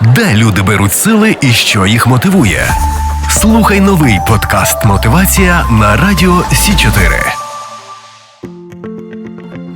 Де люди беруть сили і що їх мотивує? Слухай новий подкаст Мотивація на радіо Сі 4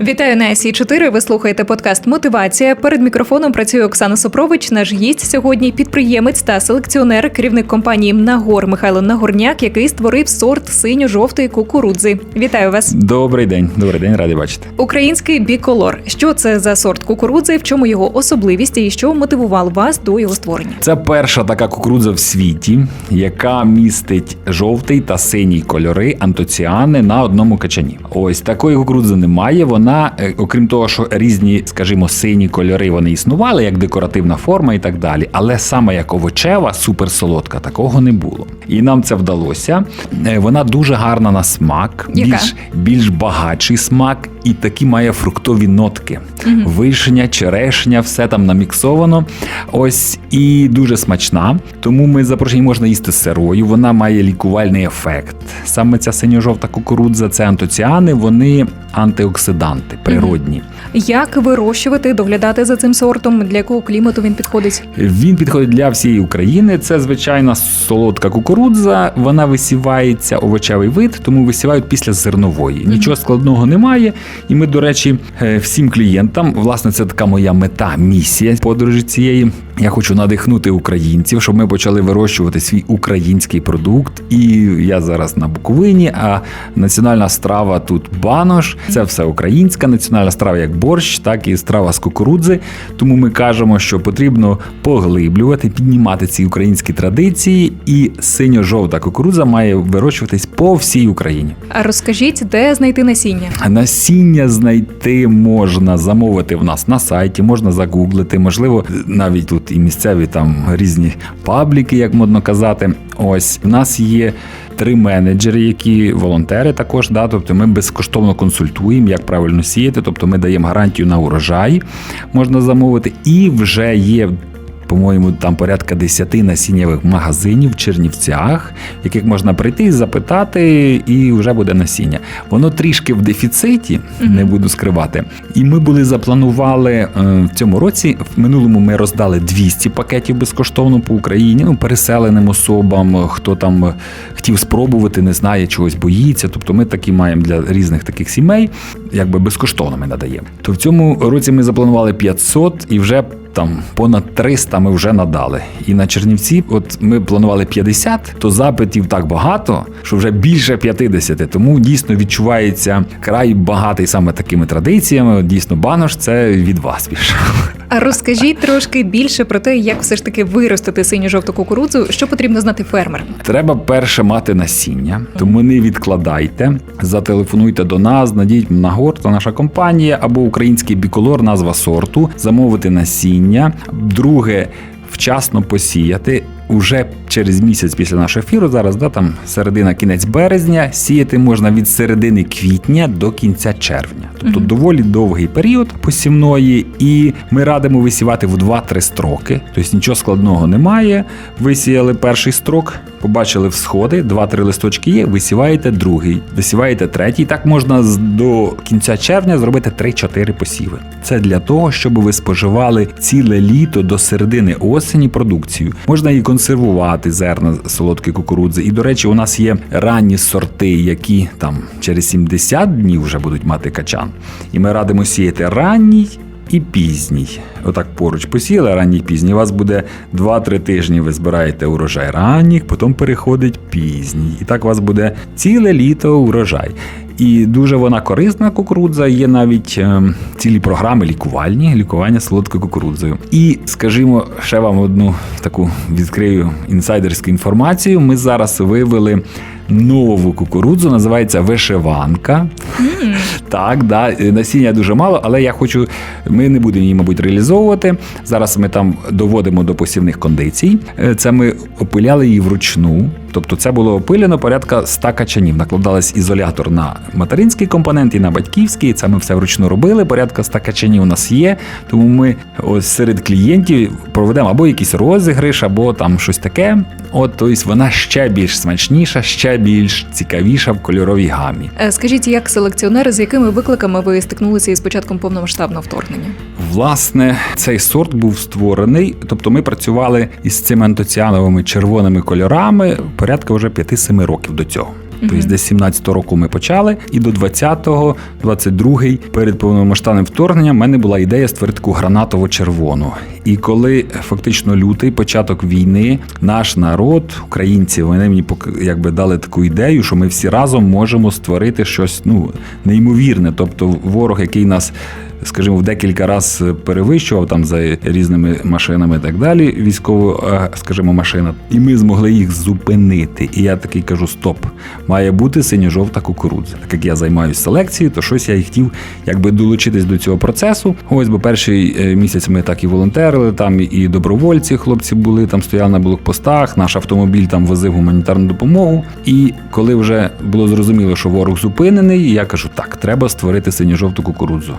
Вітаю на сі 4 Ви слухаєте подкаст Мотивація. Перед мікрофоном працює Оксана Сопрович. Наш гість сьогодні підприємець та селекціонер, керівник компанії Нагор Михайло Нагорняк, який створив сорт синьо-жовтої кукурудзи. Вітаю вас! Добрий день, добрий день, радий бачити. Український біколор. Що це за сорт кукурудзи? В чому його особливість і що мотивувало вас до його створення? Це перша така кукурудза в світі, яка містить жовтий та синій кольори антоціани на одному качані. Ось такої кукурудзи немає. Вона, е, окрім того, що різні, скажімо, сині кольори вони існували, як декоративна форма і так далі. Але саме як овочева, суперсолодка, такого не було. І нам це вдалося. Е, Вона дуже гарна на смак, Яка? більш, більш багатший смак, і такі має фруктові нотки. Вишня, черешня, все там наміксовано. Ось і дуже смачна. Тому ми запрошені можна їсти сирою. Вона має лікувальний ефект. Саме ця синьо-жовта кукурудза це антоціани, вони антиоксиданти природні. Як вирощувати, доглядати за цим сортом? Для якого клімату він підходить? Він підходить для всієї України. Це звичайна солодка кукурудза. Вона висівається овочевий вид, тому висівають після зернової. Нічого складного немає. І ми, до речі, е, всім клієнтам, власне, це така моя мета, місія подорожі цієї. Я хочу надихнути українців, щоб ми почали вирощувати свій український продукт. І я зараз на Буковині. А національна страва тут банош. Це все українська національна страва, як борщ, так і страва з кукурудзи. Тому ми кажемо, що потрібно поглиблювати, піднімати ці українські традиції, і синьо-жовта кукурудза має вирощуватись по всій Україні. А розкажіть, де знайти насіння? Насіння знайти можна замовити в нас на сайті, можна загуглити, можливо, навіть тут і місцеві там різні пабліки, як модно казати. Ось в нас є три менеджери, які волонтери також. Да, тобто ми безкоштовно консультуємо, як правильно сіяти. Тобто ми даємо гарантію на урожай, можна замовити, і вже є. По-моєму, там порядка 10 насіннєвих магазинів в Чернівцях, яких можна прийти і запитати, і вже буде насіння. Воно трішки в дефіциті, не буду скривати. І ми були запланували е, в цьому році. В минулому ми роздали 200 пакетів безкоштовно по Україні, ну переселеним особам, хто там е, хотів спробувати, не знає, чогось боїться. Тобто ми такі маємо для різних таких сімей, якби безкоштовно ми надаємо. То в цьому році ми запланували 500 і вже там понад 300 ми вже надали. І на Чернівці, от ми планували 50, то запитів так багато, що вже більше 50. Тому дійсно відчувається край багатий саме такими традиціями. Дійсно, банош це від вас більше. Розкажіть трошки більше про те, як все ж таки виростити синю жовту кукурудзу, що потрібно знати фермерам. Треба перше мати насіння, тому не відкладайте. Зателефонуйте до нас, надіть на гор, то наша компанія або український біколор, назва сорту, замовити насіння. Друге. Вчасно посіяти уже через місяць після нашого ефіру, зараз да, там середина кінець березня, сіяти можна від середини квітня до кінця червня. Тобто доволі довгий період посівної, і ми радимо висівати в 2-3 строки. Тобто нічого складного немає. Висіяли перший строк, побачили всходи, 2-3 листочки є, висіваєте другий, висіваєте третій. Так можна до кінця червня зробити 3-4 посіви. Це для того, щоб ви споживали ціле літо до середини осені продукцію. Можна і консервувати зерна солодкої кукурудзи. І, до речі, у нас є ранні сорти, які там через 70 днів вже будуть мати качан. І ми радимо сіяти ранній. І пізній. Отак поруч посіяли ранній пізній. У вас буде 2-3 тижні. Ви збираєте урожай ранніх, потім переходить пізній. І так у вас буде ціле літо урожай. І дуже вона корисна кукурудза. Є навіть е, цілі програми лікувальні, лікування солодкою кукурудзою. І скажімо, ще вам одну таку відкрию інсайдерську інформацію. Ми зараз вивели нову кукурудзу, називається вишиванка. Так, да, е, насіння дуже мало, але я хочу. Ми не будемо її, мабуть, реалізовувати. Зараз ми там доводимо до посівних кондицій. Е, Це ми опиляли її вручну. Тобто це було опилено порядка 100 качанів. Накладалась ізолятор на материнський компонент і на батьківський. Це ми все вручну робили. Порядка 100 качанів у нас є. Тому ми ось серед клієнтів проведемо або якийсь розіграш, або там щось таке. От, тобто вона ще більш смачніша, ще більш цікавіша в кольоровій гамі. Е, Скажіть, як селекціонери, з якими викликами ви стикнулися із початком повномасштабного вторгнення? Власне, цей сорт був створений, тобто ми працювали із цими антоціановими червоними кольорами порядка вже 5-7 років до цього. Тобто десь 17 року ми почали, і до 20-го, 22-й, перед повномасштабним вторгненням, в мене була ідея створити таку гранатово-червону. І коли фактично лютий, початок війни, наш народ, українці, вони мені якби дали таку ідею, що ми всі разом можемо створити щось ну неймовірне. Тобто, ворог, який нас. Скажімо, в декілька разів перевищував там за різними машинами і так далі, військово, е, скажімо, машина, і ми змогли їх зупинити. І я такий кажу: стоп, має бути синьо-жовта кукурудза. Так як я займаюся селекцією, то щось я хотів якби долучитись до цього процесу. Ось, бо перший е, місяць ми так і волонтерили, там і добровольці, хлопці були, там стояли на блокпостах, наш автомобіль там возив гуманітарну допомогу. І коли вже було зрозуміло, що ворог зупинений, я кажу, так, треба створити синьо-жовту кукурудзу.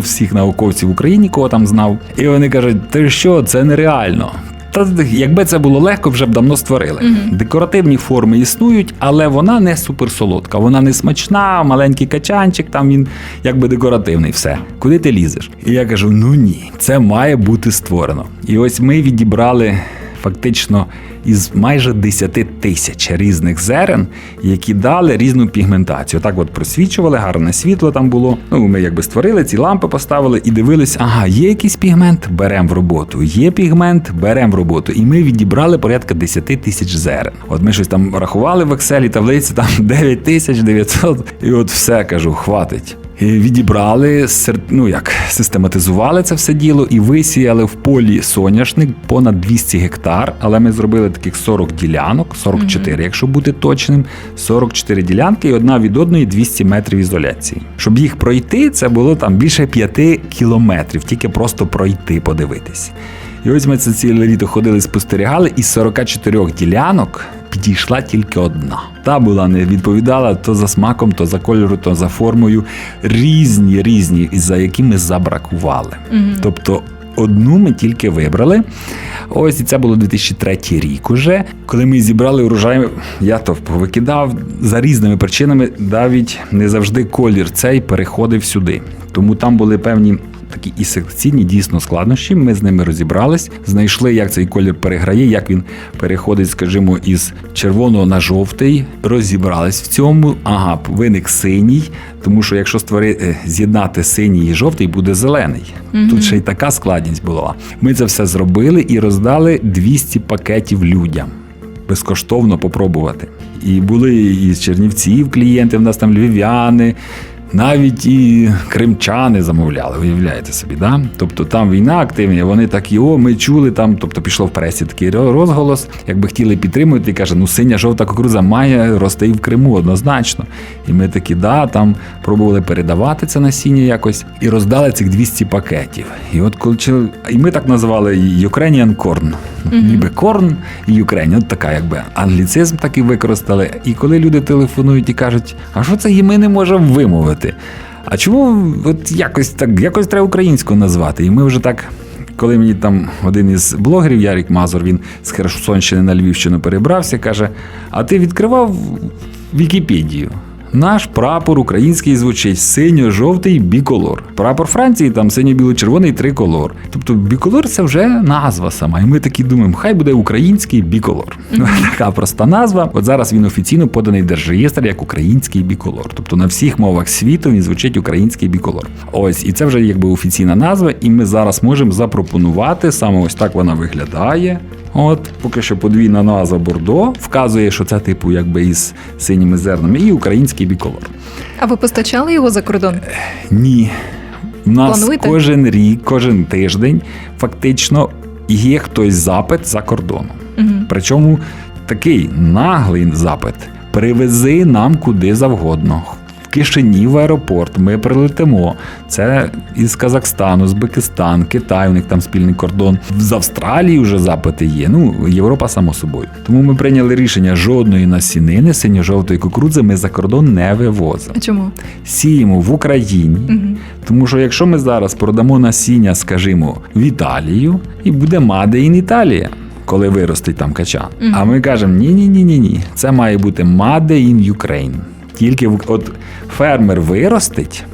Обдзвонив всіх науковців в Україні, кого там знав. І вони кажуть, ти що, це нереально. Та якби це було легко, вже б давно створили. Декоративні форми існують, але вона не суперсолодка, вона не смачна, маленький качанчик, там він якби декоративний, все. Куди ти лізеш? І я кажу: ну ні, це має бути створено. І ось ми відібрали фактично із майже 10 тисяч різних зерен, які дали різну пігментацію. Так от просвічували, гарне світло там було. Ну, ми якби створили ці лампи, поставили і дивились, ага, є якийсь пігмент, беремо в роботу. Є пігмент, беремо в роботу. І ми відібрали порядка 10 тисяч зерен. От ми щось там рахували в Excel, таблиці там 9 тисяч 900. І от все кажу, хватить. І Відібрали, ну як систематизували це все діло і висіяли в полі соняшник понад 200 гектар. Але ми зробили таких 40 ділянок, 44, якщо бути точним, 44 ділянки і одна від одної 200 метрів ізоляції. Щоб їх пройти, це було там більше 5 кілометрів, тільки просто пройти, подивитись. І ось ми це ціле літо ходили, спостерігали, із 44 ділянок підійшла тільки одна. Та була не відповідала то за смаком, то за кольором, то за формою. Різні, різні, із за якими забракували. Тобто. Одну ми тільки вибрали. Ось і це було 2003 рік уже. Коли ми зібрали урожай, я то повикидав за різними причинами. Навіть не завжди колір цей переходив сюди. Тому там були певні такі і селекційні дійсно складнощі. Ми з ними розібрались, знайшли, як цей колір переграє, як він переходить, скажімо, із червоного на жовтий. Розібрались в цьому. Ага, виник синій, тому що якщо створити з'єднати синій і жовтий, буде зелений. Тут ще й така складність була. Ми це все зробили і роздали 200 пакетів людям. Безкоштовно попробувати. І були і з Чернівців клієнти, в нас там львів'яни, навіть і кримчани замовляли, уявляєте собі, да? Тобто там війна активна, вони такі, о, ми чули там, тобто пішло в пресі такий розголос, якби хотіли підтримувати, і каже, ну синя жовта кукурудза має рости і в Криму однозначно. І ми такі, да, там пробували передавати це насіння якось і роздали цих 200 пакетів. І от коли і ми так називали Ukrainian Corn. Ніби корн і Ukraine, от така якби англіцизм такий використали. І коли люди телефонують і кажуть, а що це і ми не можемо вимовити? А чому от якось так, якось треба українською назвати? І ми вже так. Коли мені там один із блогерів, Ярік Мазур, він з Херсонщини на Львівщину перебрався, каже: А ти відкривав Вікіпедію? Наш прапор український звучить синьо-жовтий біколор. Прапор Франції там синьо-біло-червоний триколор. Тобто біколор це вже назва сама. І ми такі думаємо, хай буде український біколор. Така проста назва. От зараз він офіційно поданий в держреєстр як український біколор. Тобто на всіх мовах світу він звучить український біколор. Ось, і це вже якби офіційна назва, і ми зараз можемо запропонувати саме ось так вона виглядає. От, поки що подвійна назва Бордо вказує, що це типу якби із синіми зернами, і український біколор. А ви постачали його за кордон? Ні. У нас Плануєте? кожен рік, кожен тиждень фактично є хтось запит за кордоном. Угу. Причому такий наглий запит. Привези нам куди завгодно. Кишинів в аеропорт ми прилетимо. Це із Казахстану, Узбекистан, Китай, у них там спільний кордон. З Австралії вже запити є. Ну, Європа само собою. Тому ми прийняли рішення жодної насінини синьо-жовтої кукурудзи ми за кордон не вивозимо. А чому? Сіємо в Україні. Угу. Тому що якщо ми зараз продамо насіння, скажімо, в Італію, і буде Made in Італія, коли виростить там качан. Мгм. А ми кажемо: ні, ні, ні, ні, ні. Це має бути Made in Ukraine. Тільки от фермер виростить.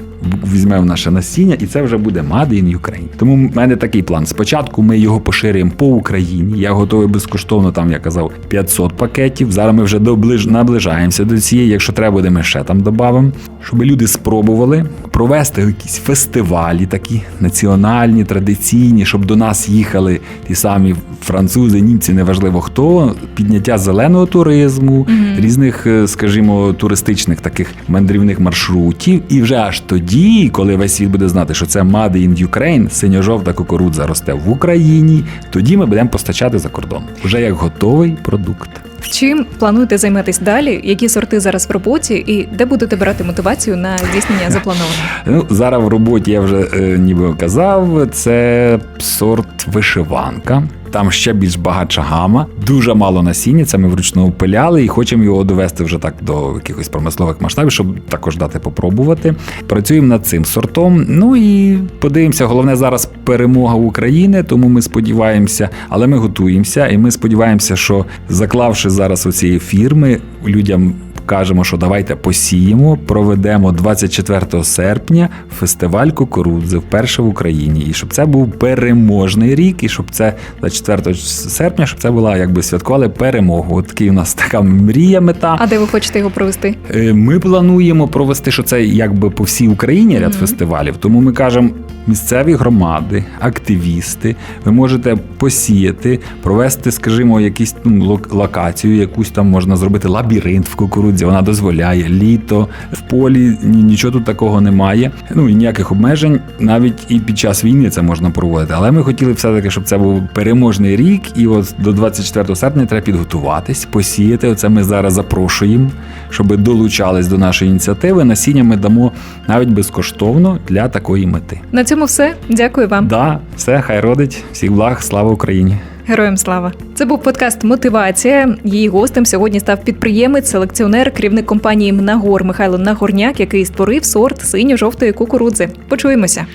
Візьмемо наше насіння, і це вже буде Made in Ukraine. Тому в мене такий план. Спочатку ми його поширюємо по Україні. Я готовий безкоштовно, там я казав, 500 пакетів. Зараз ми вже доближ... наближаємося до цієї. Якщо треба буде, ми ще там додамо. Щоб люди спробували провести якісь фестивалі, такі національні, традиційні, щоб до нас їхали ті самі французи, німці, неважливо хто, підняття зеленого туризму, різних, е, скажімо, туристичних таких мандрівних маршрутів. І вже аж тоді, коли весь світ буде знати, що це Made in Ukraine, синьо-жовта кукурудза росте в Україні, тоді ми будемо постачати за кордон. Вже як готовий продукт. Чим плануєте займатися далі? Які сорти зараз в роботі, і де будете брати мотивацію на здійснення запланованого? Ну, зараз в роботі я вже е, ніби казав, це сорт вишиванка. Там ще більш багатша гама, дуже мало насіння. Це ми вручну пиляли і хочемо його довести вже так до якихось промислових масштабів, щоб також дати попробувати. Працюємо над цим сортом. Ну і подивимося, головне зараз перемога України, тому ми сподіваємося, але ми готуємося, і ми сподіваємося, що заклавши зараз оці фірми, людям кажемо, що давайте посіємо, проведемо 24 серпня фестиваль кукурудзи вперше в Україні. І щоб це був переможний рік, і щоб це 24 серпня, щоб це була якби святкували перемогу. От такий у нас така мрія, мета. А де ви хочете його провести? Е, Ми плануємо провести, що це якби по всій Україні ряд фестивалів. Тому ми кажемо, місцеві громади, активісти, ви можете посіяти, провести, скажімо, якісь ну, локацію, якусь там можна зробити лабіринт в кукурудзі. Вона дозволяє літо в полі. Нічого тут такого немає. Ну і ніяких обмежень. Навіть і під час війни це можна проводити. Але ми хотіли все таки, щоб це був переможний рік, і от до 24 серпня треба підготуватись, посіяти. Оце ми зараз запрошуємо, щоб долучались до нашої ініціативи. Насіння ми дамо навіть безкоштовно для такої мети. На цьому все. Дякую вам. Да, все, хай родить. Всіх благ, слава Україні. Героям слава! Це був подкаст Мотивація. Її гостем сьогодні став підприємець, селекціонер, керівник компанії Мнагор Михайло Нагорняк, який створив сорт синьо-жовтої кукурудзи. Почуємося.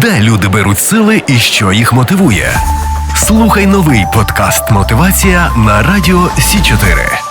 Де люди беруть сили і що їх мотивує? Слухай новий подкаст Мотивація на радіо Сі 4